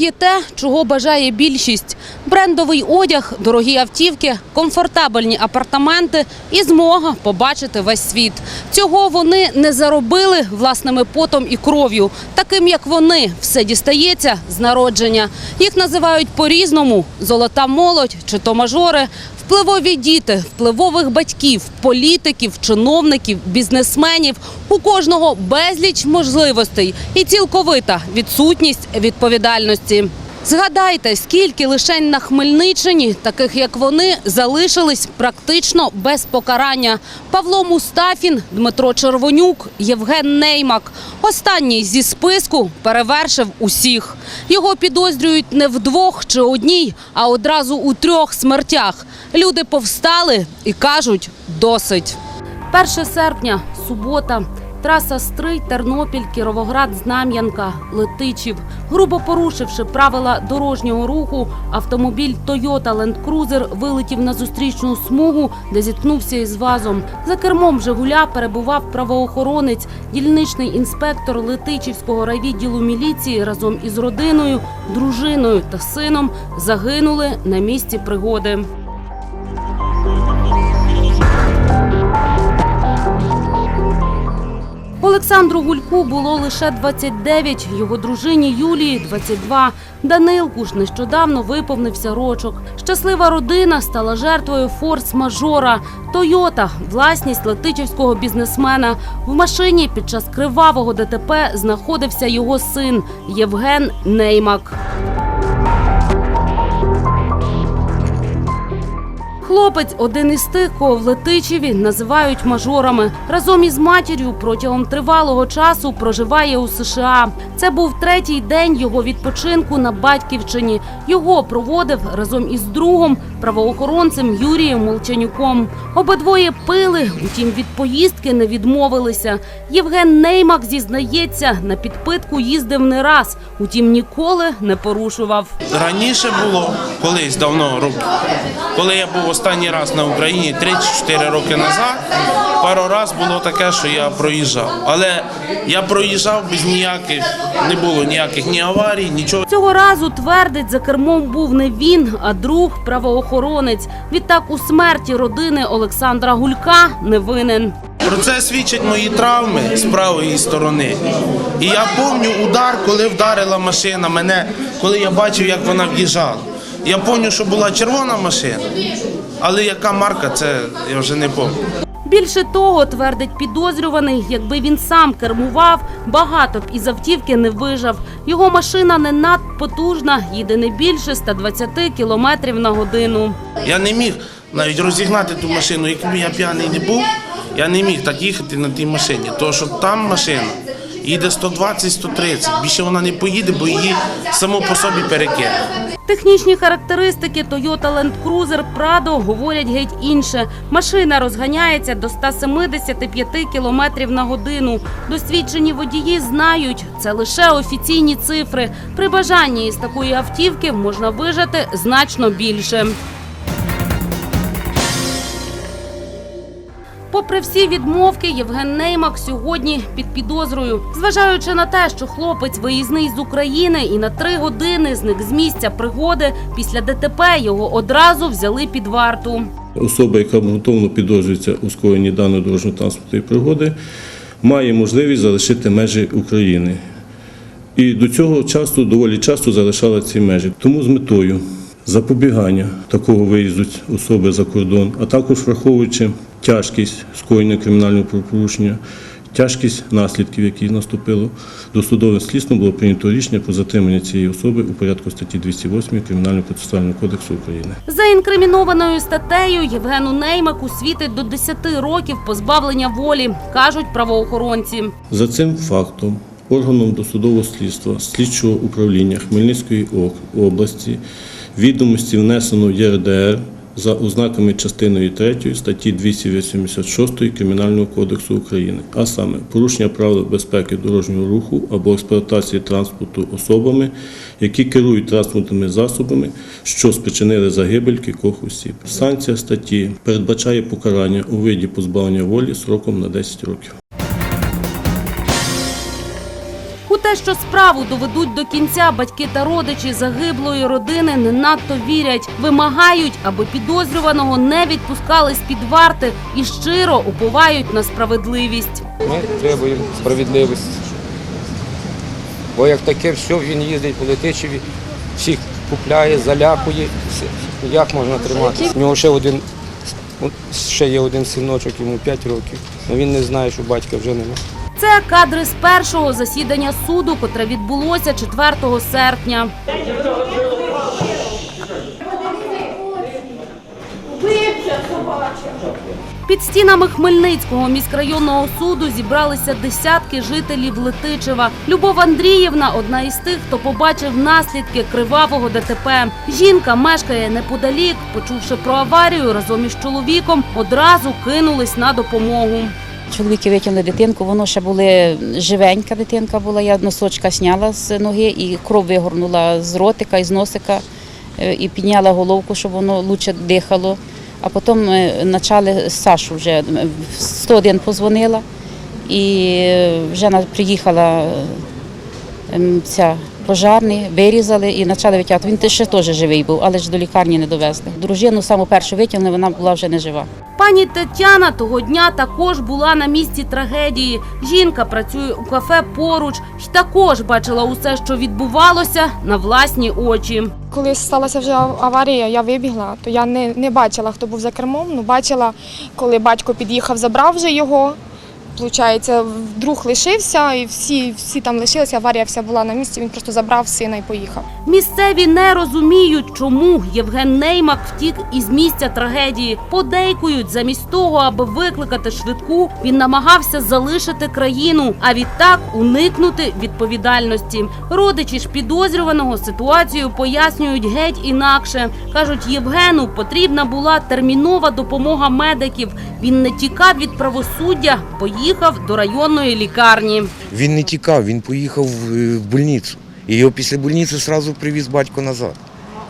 є те, чого бажає більшість: брендовий одяг, дорогі автівки, комфортабельні апартаменти і змога побачити весь світ. Цього вони не заробили власними потом і кров'ю. Таким як вони, все дістається з народження. Їх називають по-різному: золота молодь чи то мажори. Впливові діти, впливових батьків, політиків, чиновників, бізнесменів. У кожного безліч можливостей і цілковита відсутність відповідальності. Згадайте, скільки лишень на Хмельниччині, таких як вони, залишились практично без покарання. Павло Мустафін, Дмитро Червонюк, Євген Неймак. Останній зі списку перевершив усіх. Його підозрюють не в двох чи одній, а одразу у трьох смертях. Люди повстали і кажуть досить. 1 серпня, субота. Траса Стрий, Тернопіль, Кіровоград, Знам'янка, Летичів. Грубо порушивши правила дорожнього руху, автомобіль Toyota Land Cruiser вилетів на зустрічну смугу, де зіткнувся із вазом. За кермом Жигуля перебував правоохоронець, дільничний інспектор Летичівського райвідділу міліції разом із родиною, дружиною та сином загинули на місці пригоди. Олександру Гульку було лише 29, його дружині Юлії 22. Данилку ж нещодавно виповнився рочок. Щаслива родина стала жертвою форс-мажора. Тойота – власність летичівського бізнесмена. В машині під час кривавого ДТП знаходився його син Євген Неймак. Хлопець один із тих, кого в Летичеві називають мажорами. Разом із матір'ю протягом тривалого часу проживає у США. Це був третій день його відпочинку на батьківщині. Його проводив разом із другом, правоохоронцем Юрієм Молчанюком. Обидвоє пили, утім від поїздки не відмовилися. Євген Неймак зізнається, на підпитку їздив не раз, утім ніколи не порушував. Раніше було колись давно років, коли я був останній раз на Україні 3-4 роки назад. Пару раз було таке, що я проїжджав. Але я проїжджав без ніяких, не було ніяких ні аварій, нічого. Цього разу твердить, за кермом був не він, а друг правоохоронець. Відтак у смерті родини Олександра Гулька не винен. Про це свідчать мої травми з правої сторони. І я пам'ятаю удар, коли вдарила машина мене, коли я бачив, як вона в'їжджала. Я пам'ятаю, що була червона машина, але яка марка, це я вже не пам'ятаю. Більше того, твердить підозрюваний, якби він сам кермував, багато б із автівки не вижав. Його машина не надпотужна, їде не більше 120 кілометрів на годину. Я не міг навіть розігнати ту машину, якби я п'яний не був, я не міг так їхати на тій машині. Тому що там машина їде 120-130. Більше вона не поїде, бо її само по собі перекине. Технічні характеристики Toyota Land Cruiser Prado говорять геть інше. Машина розганяється до 175 км на годину. Досвідчені водії знають, це лише офіційні цифри. При бажанні із такої автівки можна вижати значно більше. Попри всі відмовки, Євген Неймак сьогодні під підозрою. Зважаючи на те, що хлопець виїзний з України і на три години зник з місця пригоди, після ДТП його одразу взяли під варту. Особа, яка ґрунтовно підозрюється у скоєнні даної дорожньо-транспортної пригоди, має можливість залишити межі України. І до цього часу доволі часто залишала ці межі. Тому з метою запобігання такого виїзду особи за кордон, а також враховуючи тяжкість скоєння кримінального правопорушення, тяжкість наслідків, які наступило, досудовим слідством було прийнято рішення про затримання цієї особи у порядку статті 208 Кримінального процесуального кодексу України. За інкримінованою статтею Євгену Неймаку світить до 10 років позбавлення волі, кажуть правоохоронці. За цим фактом органом досудового слідства слідчого управління Хмельницької області відомості внесено в ЄРДР за ознаками частиною 3 статті 286 Кримінального кодексу України, а саме порушення правил безпеки дорожнього руху або експлуатації транспорту особами, які керують транспортними засобами, що спричинили загибель кількох осіб. Санкція статті передбачає покарання у виді позбавлення волі сроком на 10 років. У те, що справу доведуть до кінця, батьки та родичі загиблої родини не надто вірять, вимагають, аби підозрюваного не відпускали з під варти і щиро уповають на справедливість. Ми требуємо справедливості. Бо як таке все, він їздить по Летичеві, всіх купляє, залякує. Як можна тримати? У нього ще один, ще є один синочок, йому 5 років. але він не знає, що батька вже немає. Це кадри з першого засідання суду, котре відбулося 4 серпня. Під стінами Хмельницького міськрайонного суду зібралися десятки жителів Летичева. Любов Андріївна одна із тих, хто побачив наслідки кривавого ДТП. Жінка мешкає неподалік. Почувши про аварію, разом із чоловіком одразу кинулись на допомогу. Чоловіки витягнули дитинку, воно ще були живенька дитинка була. Я носочка зняла з ноги і кров вигорнула з ротика і з носика е, і підняла головку, щоб воно краще дихало. А потім е, почали Сашу вже е, в 101 позвонила і е, вже приїхала е, ем, ця пожарний, вирізали і почали витягати. Він те- ще теж живий був, але ж до лікарні не довезли. Дружину саму першу витягнули, вона була вже не жива. Пані Тетяна того дня також була на місці трагедії. Жінка працює у кафе поруч і також бачила усе, що відбувалося на власні очі. Коли сталася вже аварія, я вибігла, то я не, не бачила, хто був за кермом. Ну, бачила, коли батько під'їхав, забрав вже його. Получається, друг лишився, і всі, всі там лишилися. Аварія вся була на місці. Він просто забрав сина і поїхав. Місцеві не розуміють, чому Євген Неймак втік із місця трагедії. Подейкують, замість того, аби викликати швидку, він намагався залишити країну, а відтак уникнути відповідальності. Родичі ж підозрюваного ситуацію пояснюють геть інакше. кажуть, Євгену потрібна була термінова допомога медиків. Він не тікав від правосуддя, поїхав до районної лікарні. Він не тікав, він поїхав в в больницю. Його після больниці одразу привіз батько назад.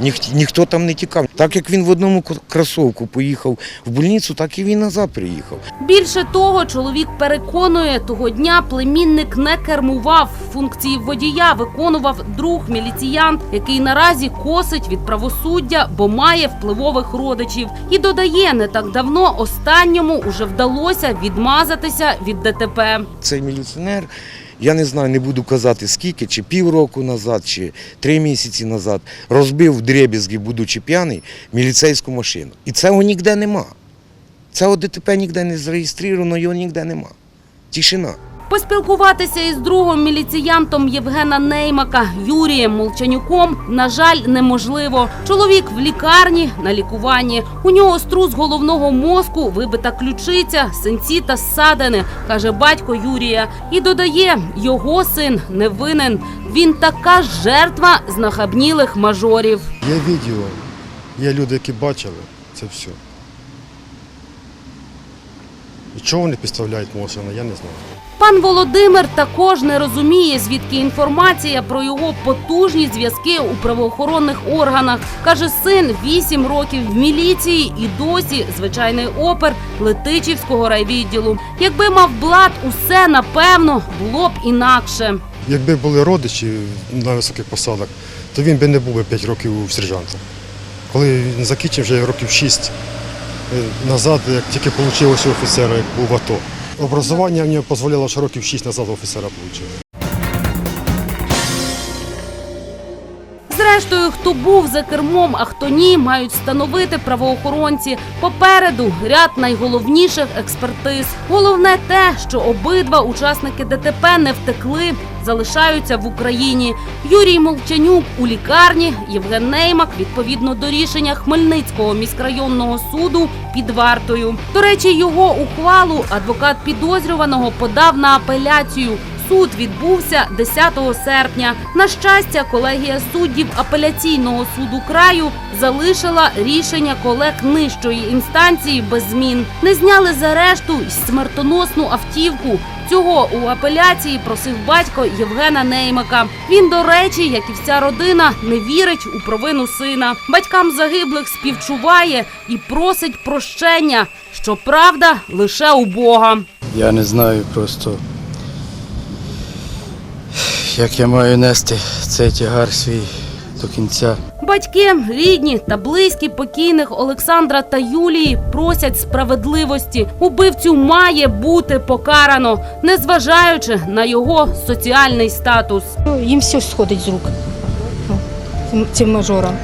Ніх, ніхто там не тікав. Так як він в одному кросовку поїхав в больницю, так і він назад приїхав. Більше того, чоловік переконує, того дня племінник не кермував. Функції водія виконував друг міліціянт, який наразі косить від правосуддя, бо має впливових родичів. І додає, не так давно останньому уже вдалося відмазатися від ДТП. Цей міліціонер, я не знаю, не буду казати скільки, чи півроку назад, чи три місяці назад, розбив в дребізги, будучи п'яний, міліцейську машину. І цього ніде нема. Цього ДТП ніде не зареєстровано, його ніде нема. Тишина. Поспілкуватися із другом міліціянтом Євгена Неймака Юрієм Молчанюком, на жаль, неможливо. Чоловік в лікарні на лікуванні. У нього струс головного мозку, вибита ключиця, синці та ссадини, каже батько Юрія. І додає, його син не винен. Він така жертва знахабнілих мажорів. Є відео, є люди, які бачили це все. І чого вони підставляють Мосина, я не знаю. Пан Володимир також не розуміє, звідки інформація про його потужні зв'язки у правоохоронних органах. Каже, син 8 років в міліції і досі звичайний опер Летичівського райвідділу. Якби мав блат, усе напевно було б інакше. Якби були родичі на високих посадах, то він би не був би 5 років сержантом. Коли він закінчив вже років 6 назад, як тільки отримав офіцера, як був АТО. Образування мне дозволяло, що років 6 назад офицера отримав. Зрештою, хто був за кермом, а хто ні, мають встановити правоохоронці. Попереду ряд найголовніших експертиз. Головне те, що обидва учасники ДТП не втекли, залишаються в Україні. Юрій Молчанюк у лікарні, Євген Неймак відповідно до рішення Хмельницького міськрайонного суду під вартою. До речі, його ухвалу адвокат підозрюваного подав на апеляцію. Суд відбувся 10 серпня. На щастя, колегія суддів апеляційного суду краю залишила рішення колег нижчої інстанції без змін. Не зняли з арешту й смертоносну автівку. Цього у апеляції просив батько Євгена Неймака. Він, до речі, як і вся родина, не вірить у провину сина. Батькам загиблих співчуває і просить прощення. Щоправда, лише у Бога. Я не знаю просто. Як я маю нести цей тягар свій до кінця. Батьки, рідні та близькі покійних Олександра та Юлії просять справедливості. Убивцю має бути покарано, незважаючи на його соціальний статус. Їм все сходить з рук цим- цим мажорам.